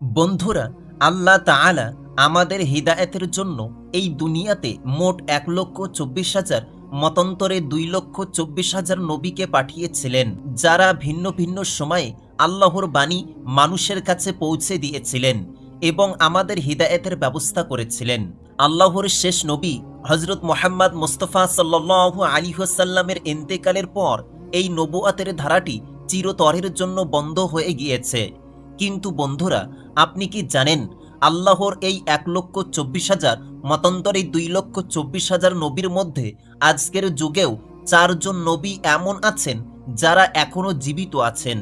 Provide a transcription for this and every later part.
বন্ধুরা, আল্লাহ তাআলা আমাদের হিদায়েতের জন্য এই দুনিয়াতে মোট এক লক্ষ চব্বিশ হাজার, মতান্তরে দুই লক্ষ চব্বিশ হাজার নবীকে পাঠিয়েছিলেন, যারা ভিন্ন ভিন্ন সময়ে আল্লাহর বাণী মানুষের কাছে পৌঁছে দিয়েছিলেন এবং আমাদের হিদায়েতের ব্যবস্থা করেছিলেন। আল্লাহর শেষ নবী হজরত মোহাম্মদ মুস্তফা সাল্লাহ আলী সাল্লামের এন্তেকালের পর এই নবুয়াতের ধারাটি চিরতরের জন্য বন্ধ হয়ে গিয়েছে। কিন্তু বন্ধুরা, আপনি কি জানেন, আল্লাহর এই এক লক্ষ চব্বিশ হাজার, মতান্তরে দুই লক্ষ চব্বিশ হাজার নবীর মধ্যে আজকের যুগেও চারজন নবী এমন আছেন যারা এখনও জীবিত আছেন,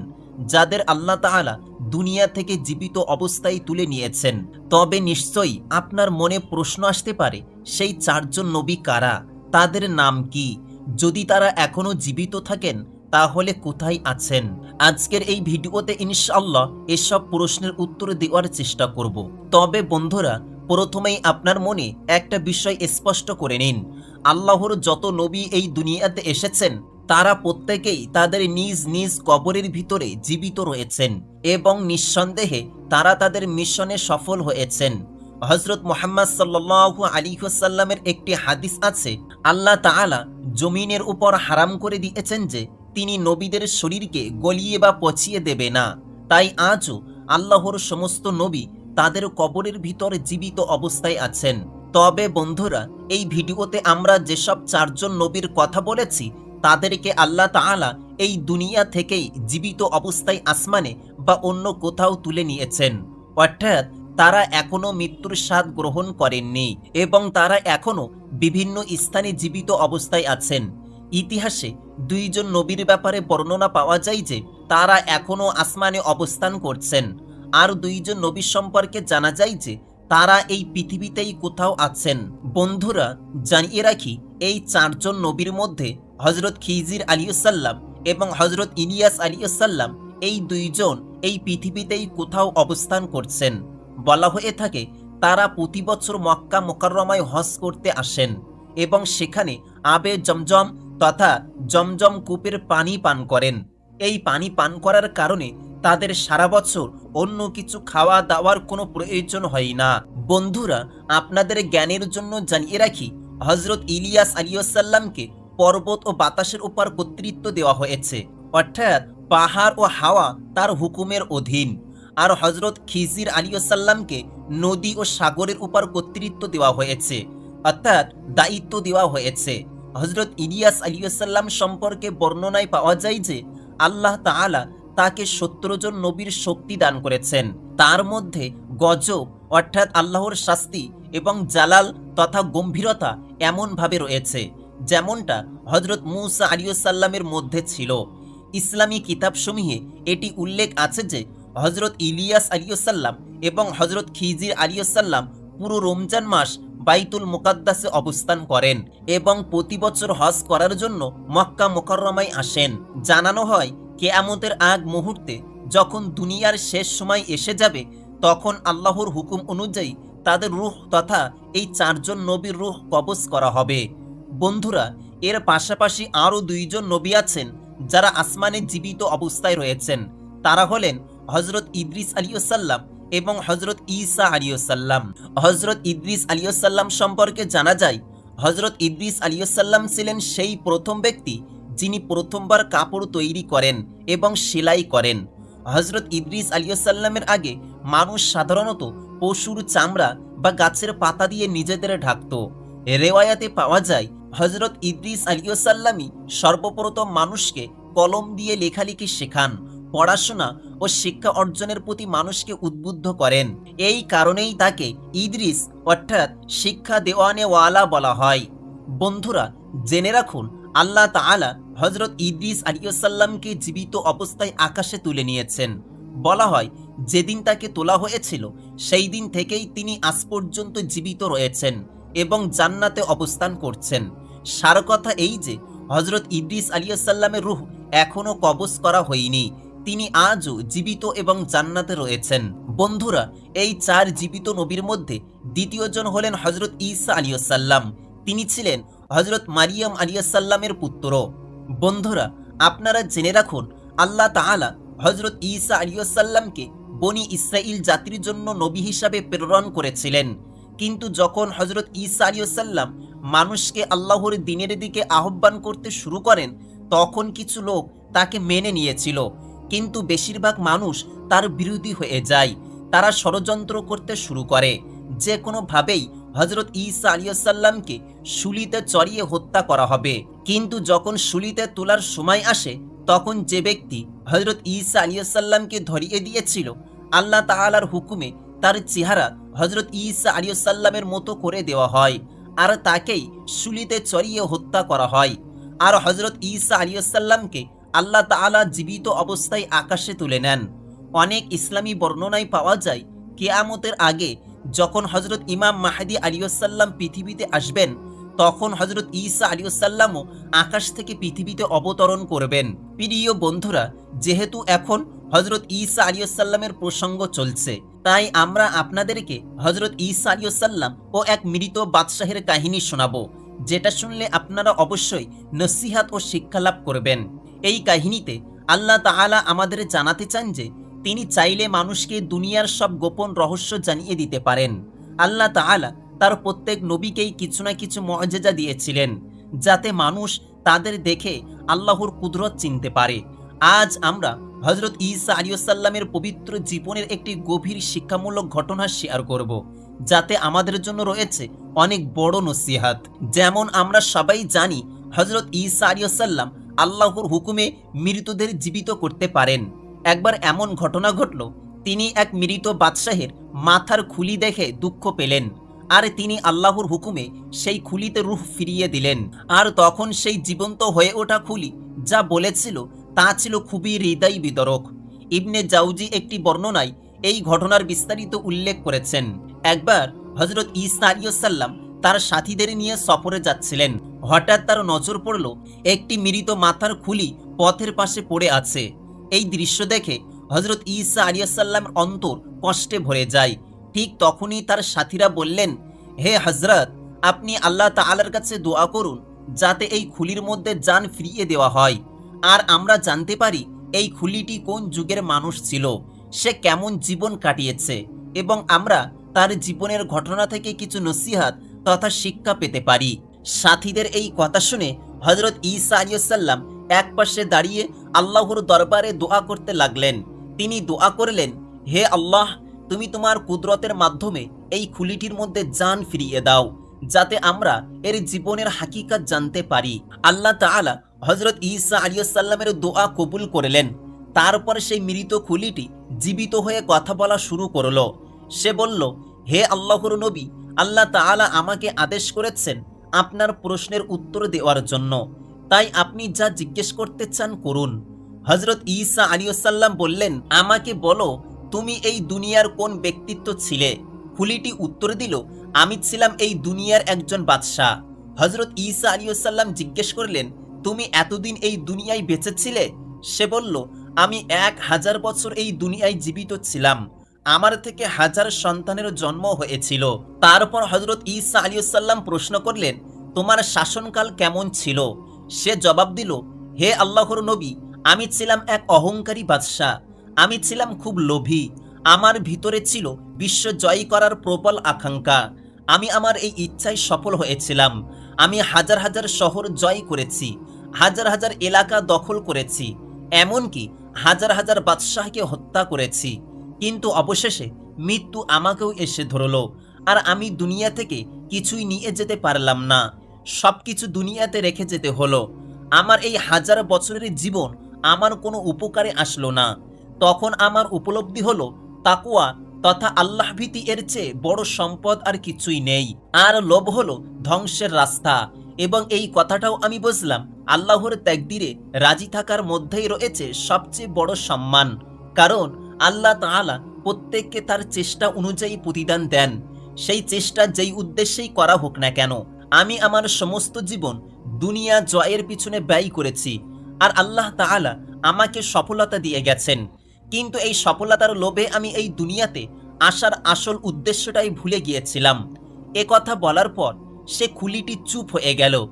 যাদের আল্লাহ তাআলা দুনিয়া থেকে জীবিত অবস্থায় তুলে নিয়েছেন। তবে নিশ্চয়ই আপনার মনে প্রশ্ন আসতে পারে, সেই চারজন নবী কারা? তাদের নাম কি? যদি তারা এখনও জীবিত থাকেন তাহলে কোথায় আছেন? আজকের এই ভিডিওতে ইনশাল্লাহ এসব প্রশ্নের উত্তর দেওয়ার চেষ্টা করব। তবে বন্ধুরা, প্রথমেই আপনার মনে একটা বিষয় স্পষ্ট করে নিন। আল্লাহর যত নবী এই দুনিয়াতে এসেছেন, তারা প্রত্যেকেই তাদের নিজ নিজ কবরের ভিতরে জীবিত রয়েছেন এবং নিঃসন্দেহে তারা তাদের মিশনে সফল হয়েছেন। হজরত মোহাম্মদ সাল্লু আলী সাল্লামের একটি হাদিস আছে, আল্লাহ তাআলা জমিনের উপর হারাম করে দিয়েছেন যে তিনি নবীদের শরীরকে গলিয়ে বা পচিয়ে দেবে না। তাই আজও আল্লাহর সমস্ত নবী তাদের কবরের ভিতর জীবিত অবস্থায় আছেন। তবে বন্ধুরা, এই ভিডিওতে আমরা যেসব চারজন নবীর কথা বলেছি, তাদেরকে আল্লাহ তাআলা এই দুনিয়া থেকেই জীবিত অবস্থায় আসমানে বা অন্য কোথাও তুলে নিয়েছেন। অর্থাৎ তারা এখনও মৃত্যুর স্বাদ গ্রহণ করেননি এবং তারা এখনও বিভিন্ন স্থানে জীবিত অবস্থায় আছেন। ইতিহাসে দুইজন নবীর ব্যাপারে বর্ণনা পাওয়া যায় যে তারা এখনও আসমানে অবস্থান করছেন। আর দুইজন নবীর সম্পর্কে জানা যায় যে তারা এই পৃথিবীতেই কোথাও আছেন। বন্ধুরা, জানিয়ে রাখি, এই চারজন নবীর মধ্যে হজরত খিজির আলিয়াল্লাম এবং হজরত ইলিয়াস আলিয়াল্লাম এই দুইজন এই পৃথিবীতেই কোথাও অবস্থান করছেন। বলা হয়ে থাকে, তারা প্রতি বছর মক্কা মোকাররমায় হজ করতে আসেন এবং সেখানে আবে জমজম তথা জমজম কূপের পানি পান করেন। এই পানি পান করার কারণে তাদের সারা বছর অন্য কিছু খাওয়া দাওয়ার কোনো প্রয়োজন হয় না। বন্ধুরা, আপনাদের জ্ঞানের জন্য জানিয়ে রাখি হজরত ইলিয়াস আলিয়াল্লামকে পর্বত ও বাতাসের উপর কর্তৃত্ব দেওয়া হয়েছে। অর্থাৎ পাহাড় ও হাওয়া তার হুকুমের অধীন। আর হজরত খিজির আলিয়াল্লামকে নদী ও সাগরের উপর কর্তৃত্ব দেওয়া হয়েছে। অর্থাৎ দায়িত্ব দেওয়া হয়েছে। হজরত ইলিয়াস আলিয়াল্লাম সম্পর্কে বর্ণনায় পাওয়া যায় যে, আল্লাহ তাআলা তাকে সত্তর জন নবীর শক্তি দান করেছেন। তার মধ্যে গজব, অর্থাৎ আল্লাহর শাস্তি এবং জালাল তথা গম্ভীরতা এমনভাবে রয়েছে, যেমনটা হজরত মুসা আলিয়াল্লামের মধ্যে ছিল। ইসলামী কিতাবসমূহে এটি উল্লেখ আছে যে হজরত ইলিয়াস আলিয়াল্লাম এবং হজরত খিজির আলিয়াল্লাম পুরো রমজান মাস বাইতুল মুকাদ্দাসে অবস্থান করেন এবং প্রতি বছর হজ করার জন্য মক্কা মোকাররমায় আসেন। জানানো হয়, কেয়ামতের আগ মুহূর্তে যখন দুনিয়ার শেষ সময় এসে যাবে, তখন আল্লাহর হুকুম অনুযায়ী তাদের রুহ তথা এই চারজন নবীর রুহ কবজ করা হবে। বন্ধুরা, এর পাশাপাশি আরও দুইজন নবী আছেন যারা আসমানে জীবিত অবস্থায় রয়েছেন। তারা হলেন হজরত ইদ্রিস আলী আলিয়াল্লাম এবং হজরত ঈসা আলিয়াল্লাম হজরত ইদ্রিস আলিয়াল্লাম সম্পর্কে জানা যায় হজরত ইদ্রিস আলিয়াল্লাম ছিলেন সেই প্রথম ব্যক্তি যিনি প্রথমবার কাপড় তৈরি করেন এবং সেলাই করেন। হজরত ইদ্রিস আলিয়াল্লামের আগে মানুষ সাধারণত পশুর চামড়া বা গাছের পাতা দিয়ে নিজেদের ঢাকত। রেওয়ায়াতে পাওয়া যায় হজরত ইদ্রিস আলিয়াল্লামই সর্বপ্রথম মানুষকে কলম দিয়ে লেখালেখি শেখান, পড়াশোনা ও শিক্ষা অর্জনের প্রতি মানুষকে উদ্বুদ্ধ করেন। এই কারণেই তাকে ইদ্রিস অর্থাৎ শিক্ষা দেওয়ানেওয়ালা বলা হয়। বন্ধুরা, জেনে রাখুন, আল্লাহ তাআলা হজরত ইদ্রিস আলিয়াল্লামকে জীবিত অবস্থায় আকাশে তুলে নিয়েছেন। বলা হয়, যেদিন তাকে তোলা হয়েছিল, সেই দিন থেকেই তিনি আজ পর্যন্ত জীবিত রয়েছেন এবং জান্নাতে অবস্থান করছেন। সার কথা এই যে হজরত ইদ্রিস আলিয়াল্লামের রুহ এখনও কবজ করা হয়নি। তিনি আজও জীবিত এবং জান্নাতে রয়েছেন। বন্ধুরা, এই চার জীবিত নবীর মধ্যে দ্বিতীয়জন হলেন হজরত ঈসা আলিয়াল্লাম তিনি ছিলেন হজরত মারিয়াম আলিয়াল্লামের পুত্র। বন্ধুরা, আপনারা জেনে রাখুন, আল্লাহ তাআলা হজরত ঈসা আলিয়াল্লামকে বনি ইসরাইল জাতির জন্য নবী হিসাবে প্রেরণ করেছিলেন। কিন্তু যখন হজরত ঈসা আলিয়াল্লাম মানুষকে আল্লাহর দিনের দিকে আহ্বান করতে শুরু করেন, তখন কিছু লোক তাকে মেনে নিয়েছিল। কিন্তু বেশিরভাগ মানুষ তার বিরোধী হয়ে যায়। তারা ষড়যন্ত্র করতে শুরু করে। যে কোনোভাবেই হজরত ঈসা আলিয়াল্লামকে শুলিতে চড়িয়ে হত্যা করা হবে। কিন্তু যখন শুলিতে তোলার সময় আসে, তখন যে ব্যক্তি হজরত ঈসা আলিয়াল্লামকে ধরিয়ে দিয়েছিল, আল্লাহ তাআলার হুকুমে তার চেহারা হজরত ঈসা আলিয়াল্লামের মতো করে দেওয়া হয় আর তাকেই শুলিতে চড়িয়ে হত্যা করা হয়। আর হজরত ঈসা আলিয়াল্লামকে আল্লাহ তাআলা জীবিত অবস্থায় আকাশে তুলে নেন। অনেক ইসলামী বর্ণনায় পাওয়া যায়, কেয়ামতের আগে যখন হজরত ইমাম মাহাদি আলিয়াল্লাম পৃথিবীতে আসবেন, তখন হজরত ঈসা আলিয়াল্লামও আকাশ থেকে পৃথিবীতে অবতরণ করবেন। প্রিয় বন্ধুরা, যেহেতু এখন হজরত ঈসা আলিয়াল্লামের প্রসঙ্গ চলছে, তাই আমরা আপনাদেরকে হজরত ঈসা আলিয়াল্লাম ও এক মৃত বাদশাহের কাহিনী শোনাবো, যেটা শুনলে আপনারা অবশ্যই নসিহাত ও শিক্ষা লাভ করবেন। এই কাহিনীতে আল্লাহ তাহালা আমাদের জানাতে চান যে, তিনি চাইলে মানুষকে দুনিয়ার সব গোপন রহস্য জানিয়ে দিতে পারেন। আল্লাহ তাহালা তার প্রত্যেক নবীকেই কিছু না কিছু মর্যাদা দিয়েছিলেন, যাতে মানুষ তাদের দেখে আল্লাহর কুদরত চিনতে পারে। আজ আমরা হজরত ঈসা আলিয়াল্লামের পবিত্র জীবনের একটি গভীর শিক্ষামূলক ঘটনা শেয়ার করব, যাতে আমাদের জন্য রয়েছে অনেক বড় নসিহাত। যেমন আমরা সবাই জানি হজরত ঈসা আলিয়াল্লাম আল্লাহর হুকুমে মৃতদের জীবিত করতে পারেন। একবার এমন ঘটনা ঘটল, তিনি এক মৃত বাদশাহের মাথার খুলি দেখে দুঃখ পেলেন, আর তিনি আল্লাহর হুকুমে সেই খুলিতে রুহ ফিরিয়ে দিলেন। আর তখন সেই জীবন্ত হয়ে ওঠা খুলি যা বলেছিল তা ছিল খুবই হৃদয় বিতরক। ইবনে জাউজি একটি বর্ণনায় এই ঘটনার বিস্তারিত উল্লেখ করেছেন। একবার হজরত ইসা আলিয়াল্লাম তার সাথীদের নিয়ে সফরে যাচ্ছিলেন। হঠাৎ তার নজর পড়ল, একটি মৃত মাথার খুলি পথের পাশে পড়ে আছে। এই দৃশ্য দেখে হজরত ঈসা আলিয়াল্লামের অন্তর কষ্টে ভরে যায়। ঠিক তখনই তার সাথীরা বললেন, হে হজরত আপনি আল্লাহ তাআলার কাছে দোয়া করুন, যাতে এই খুলির মধ্যে যান ফিরিয়ে দেওয়া হয়। আর আমরা জানতে পারি এই খুলিটি কোন যুগের মানুষ ছিল। সে কেমন জীবন কাটিয়েছে এবং আমরা তার জীবনের ঘটনা থেকে কিছু নসিহাত তথা শিক্ষা পেতে পারি। সাথীদের এই কথা শুনে হজরত ঈসা আলিয়াল্লাম এক পাশে দাঁড়িয়ে আল্লাহর দরবারে দোয়া করতে লাগলেন। তিনি দোয়া করলেন, হে আল্লাহ, তুমি তোমার কুদরতের মাধ্যমে এই খুলিটির মধ্যে জান ফিরিয়ে দাও, যাতে আমরা এর জীবনের হাকিকাত জানতে পারি। আল্লাহ তাআলা হজরত ঈসা আলিয়াল্লামের দোয়া কবুল করলেন। তারপর সেই মৃত খুলিটি জীবিত হয়ে কথা বলা শুরু করল। সে বলল, হে আল্লাহর নবী আল্লাহ তাআলা আমাকে আদেশ করেছেন আপনার প্রশ্নের উত্তর দেওয়ার জন্য। তাই আপনি যা জিজ্ঞেস করতে চান করুন। হজরত ঈসা আলিয়াল্লাম বললেন, আমাকে বলো, তুমি এই দুনিয়ার কোন ব্যক্তিত্ব ছিলে? খুলিটি উত্তর দিল, আমি ছিলাম এই দুনিয়ার একজন বাদশাহ। হজরত ঈসা আলিয়াল্লাম জিজ্ঞেস করলেন, তুমি এতদিন এই দুনিয়ায় বেঁচে ছিলে? সে বলল, আমি এক হাজার বছর এই দুনিয়ায় জীবিত ছিলাম। আমার থেকে হাজার সন্তানের জন্ম হয়েছিল। তারপর হজরত ঈসা আলিয়াল্লাম প্রশ্ন করলেন, তোমার শাসনকাল কেমন ছিল? সে জবাব দিল, হে আল্লাহর নবী, আমি ছিলাম এক অহংকারী বাদশাহ। আমি ছিলাম খুব লোভী। আমার ভিতরে ছিল বিশ্ব জয় করার প্রবল আকাঙ্ক্ষা। আমি আমার এই ইচ্ছায় সফল হয়েছিলাম। আমি হাজার হাজার শহর জয় করেছি, হাজার হাজার এলাকা দখল করেছি, এমনকি হাজার হাজার বাদশাহকে হত্যা করেছি। কিন্তু অবশেষে মৃত্যু আমাকেও এসে ধরলো, আর আমি দুনিয়া থেকে কিছুই নিয়ে যেতে পারলাম না। সব কিছু দুনিয়াতে রেখে যেতে হলো। আমার এই হাজার বছরের জীবন আমার কোনো উপকারে আসলো না। তখন আমার উপলব্ধি হলো তাকুয়া তথা আল্লাহ ভীতি এর চেয়ে বড় সম্পদ আর কিছুই নেই। আর লোভ হলো ধ্বংসের রাস্তা। এবং এই কথাটাও আমি বুঝলাম, আল্লাহর ত্যাগদিরে রাজি থাকার মধ্যেই রয়েছে সবচেয়ে বড় সম্মান। কারণ আল্লাহ তাআলা প্রত্যেককে তার চেষ্টা অনুযায়ী প্রতিদান দেন। সেই চেষ্টা যেই উদ্দেশ্যেই করা হোক না কেন, আমি আমার সমস্ত জীবন দুনিয়া জয়ের পিছনে ব্যয় করেছি আর আল্লাহ তাআলা আমাকে সফলতা দিয়ে গেছেন। কিন্তু এই সফলতার লোভে আমি এই দুনিয়াতে আসার আসল উদ্দেশ্যটাই ভুলে গিয়েছিলাম। এ কথা বলার পর সে খুলিটি চুপ হয়ে গেল।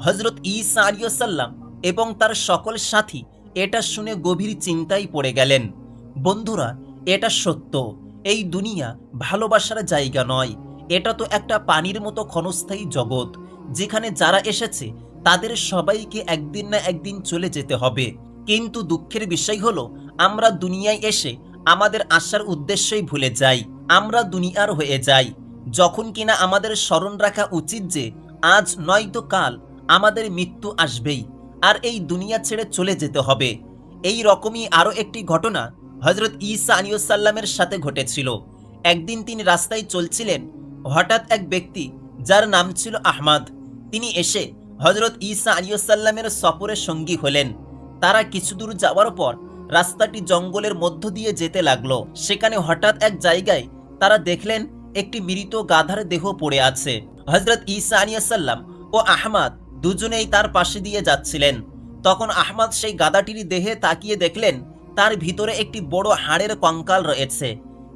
হজরত ঈসা আলিয়াল্লাম এবং তার সকল সাথী এটা শুনে গভীর চিন্তায় পড়ে গেলেন। বন্ধুরা, এটা সত্য। এই দুনিয়া ভালোবাসার জায়গা নয়। এটা তো একটা পানির মতো ক্ষণস্থায়ী জগৎ, যেখানে যারা এসেছে, তাদের সবাইকে একদিন না একদিন চলে যেতে হবে। কিন্তু দুঃখের বিষয় হলো, আমরা দুনিয়ায় এসে আমাদের আসার উদ্দেশ্যই ভুলে যাই। আমরা দুনিয়ার হয়ে যাই। যখন কিনা আমাদের স্মরণ রাখা উচিত যে, আজ নয়তো কাল, আমাদের মৃত্যু আসবেই। আর এই দুনিয়া ছেড়ে চলে যেতে হবে। এই রকমই আরও একটি ঘটনা হজরত ঈসা আলিউসাল্লামের সাথে ঘটেছিল। একদিন তিনি রাস্তায় চলছিলেন, হঠাৎ এক ব্যক্তি, যার নাম ছিল আহমাদ, তিনি এসে হজরত ঈসা আলিউসাল্লামের সফরের সঙ্গী হলেন। তারা কিছু দূর যাওয়ার পর রাস্তাটি জঙ্গলের মধ্য দিয়ে যেতে লাগল। সেখানে হঠাৎ এক জায়গায় তারা দেখলেন একটি মৃত গাধার দেহ পড়ে আছে। হজরত ঈসা আলিয়াসাল্লাম ও আহমাদ দুজনেই তার পাশে দিয়ে যাচ্ছিলেন। তখন আহমাদ সেই গাধাটির দেহে তাকিয়ে দেখলেন তার ভিতরে একটি বড় হাড়ের কঙ্কাল রয়েছে।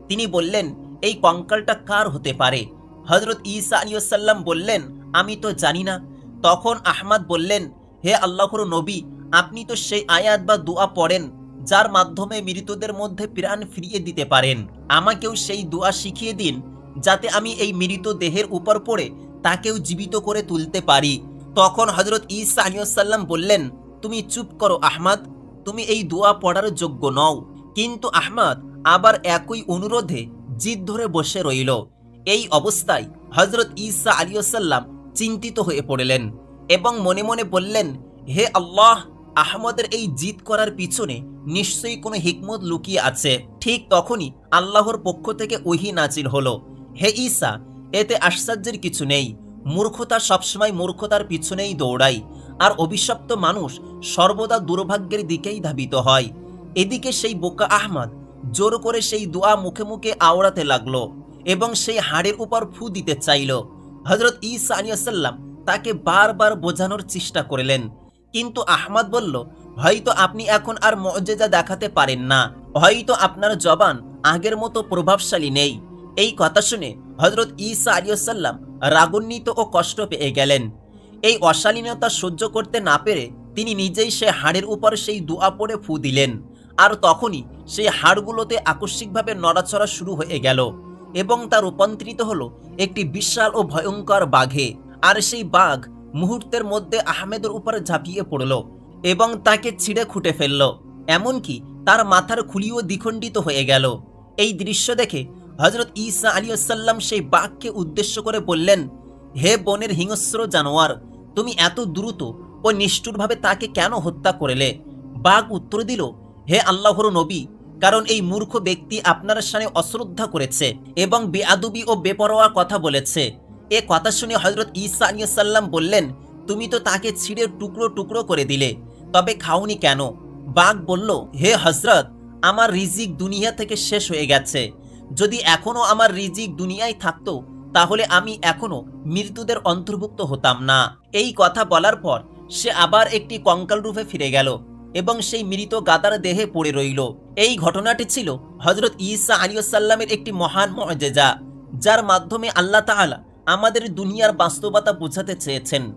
তিনি বললেন, এই কঙ্কালটা কার হতে পারে? হজরত ঈসা আলিয়াসাল্লাম বললেন, আমি তো জানি না। তখন আহমাদ বললেন, হে আল্লাহর নবী, আপনি তো সেই আয়াত বা দোয়া পড়েন, যার মাধ্যমে মৃতদের মধ্যে প্রাণ ফিরিয়ে দিতে পারেন। আমাকেও সেই দোয়া শিখিয়ে দিন, যাতে আমি এই মৃত দেহের উপর পড়ে তাকেও জীবিত করে তুলতে পারি। তখন হজরত ঈসা আলিয়াল্লাম বললেন, তুমি চুপ করো আহমাদ। তুমি এই দোয়া পড়ার যোগ্য নও। কিন্তু আহমাদ আবার একই অনুরোধে জিদ ধরে বসে রইল। এই অবস্থায় হজরত ঈসা আলিয়াল্লাম চিন্তিত হয়ে পড়লেন এবং মনে মনে বললেন, হে আল্লাহ, আহমদের এই জিদ করার পিছনে নিশ্চয়ই কোনো হিকমত লুকিয়ে আছে। ঠিক তখনই আল্লাহর পক্ষ থেকে ওহি নাজিল হলো। হে ঈসা, এতে আশ্চর্যের কিছু নেই। মূর্খতা সবসময় মূর্খতার পিছনেই দৌড়ায়, আর অভিশপ্ত মানুষ সর্বদা দুর্ভাগ্যের দিকেই ধাবিত হয়। এদিকে সেই বোকা আহমদ জোর করে সেই দোয়া মুখে মুখে আওড়াতে লাগল এবং সেই হাড়ের উপর ফু দিতে চাইল। হজরত ঈসা আলিয়াল্লাম তাকে বারবার বোঝানোর চেষ্টা করলেন। কিন্তু আহমদ বলল, হয়তো আপনি এখন আর মজেজা দেখাতে পারেন না। হয়তো আপনার জবান আগের মতো প্রভাবশালী নেই। এই কথা শুনে হজরত ঈসা আলিয়াল্লাম রাগান্বিত ও কষ্ট পেয়ে গেলেন। এই অশালীনতা সহ্য করতে না পেরে তিনি নিজেই সে হাড়ের উপর সেই দোয়া পড়ে ফু দিলেন আর তখনই সেই হাড়গুলোতে আকস্মিকভাবে নড়াচড়া শুরু হয়ে গেল এবং তা রূপান্তরিত হলো একটি বিশাল ও ভয়ঙ্কর বাঘে আর সেই বাঘ মুহূর্তের মধ্যে আহমেদের উপরে ঝাঁপিয়ে পড়ল এবং তাকে ছিঁড়ে খুঁটে ফেলল। এমনকি তার মাথার খুলিও দ্বিখণ্ডিত হয়ে গেল। এই দৃশ্য দেখে হজরত ঈসা আলিয়াল্লাম সেই বাঘকে উদ্দেশ্য করে বললেন, হে বনের হিংস্র জানোয়ার, তুমি এত দ্রুত ও নিষ্ঠুরভাবে তাকে কেন হত্যা করলে? বাঘ উত্তর দিল, হে আল্লাহর নবী, কারণ এই মূর্খ ব্যক্তি আপনার সামনে অশ্রদ্ধা করেছে এবং বেআদবি ও বেপরোয়া কথা বলেছে। এ কথা শুনে হজরত ঈসা আলিয়াল্লাম বললেন, তুমি তো তাকে ছিঁড়ে টুকরো টুকরো করে দিলে, তবে খাওনি কেন? বাঘ বলল, হে হজরত আমার রিজিক দুনিয়া থেকে শেষ হয়ে গেছে। যদি এখনও আমার রিজিক দুনিয়ায় থাকতো, তাহলে আমি এখনও মৃত্যুদের অন্তর্ভুক্ত হতাম না। এই কথা বলার পর সে আবার একটি কঙ্কাল রূপে ফিরে গেল এবং সেই মৃত গাদার দেহে পড়ে রইল। এই ঘটনাটি ছিল হজরত ঈসা আলিয়াল্লামের একটি মহান মজেজা, যার মাধ্যমে আল্লাহ তাআলা আমাদের দুনিয়ার বাস্তবতা বোঝাতে চেয়েছেন।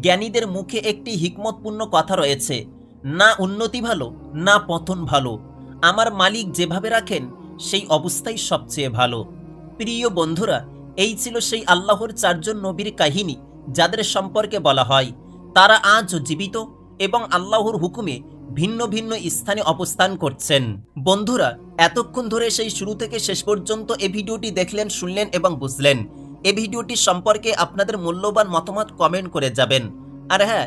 জ্ঞানীদের মুখে একটি হিকমতপূর্ণ কথা রয়েছে, না উন্নতি ভালো, না পতন ভালো। আমার মালিক যেভাবে রাখেন সেই অবস্থাই সবচেয়ে ভালো। প্রিয় বন্ধুরা, এই ছিল সেই আল্লাহর চারজন নবীর কাহিনী, যাদের সম্পর্কে বলা হয়। তারা আজও জীবিত এবং আল্লাহর হুকুমে ভিন্ন ভিন্ন স্থানে অবস্থান করছেন। বন্ধুরা, এতক্ষণ ধরে সেই শুরু থেকে শেষ পর্যন্ত এই ভিডিওটি দেখলেন, শুনলেন এবং বুঝলেন। এই ভিডিওটি সম্পর্কে আপনাদের মূল্যবান মতামত কমেন্ট করে যাবেন। আর হ্যাঁ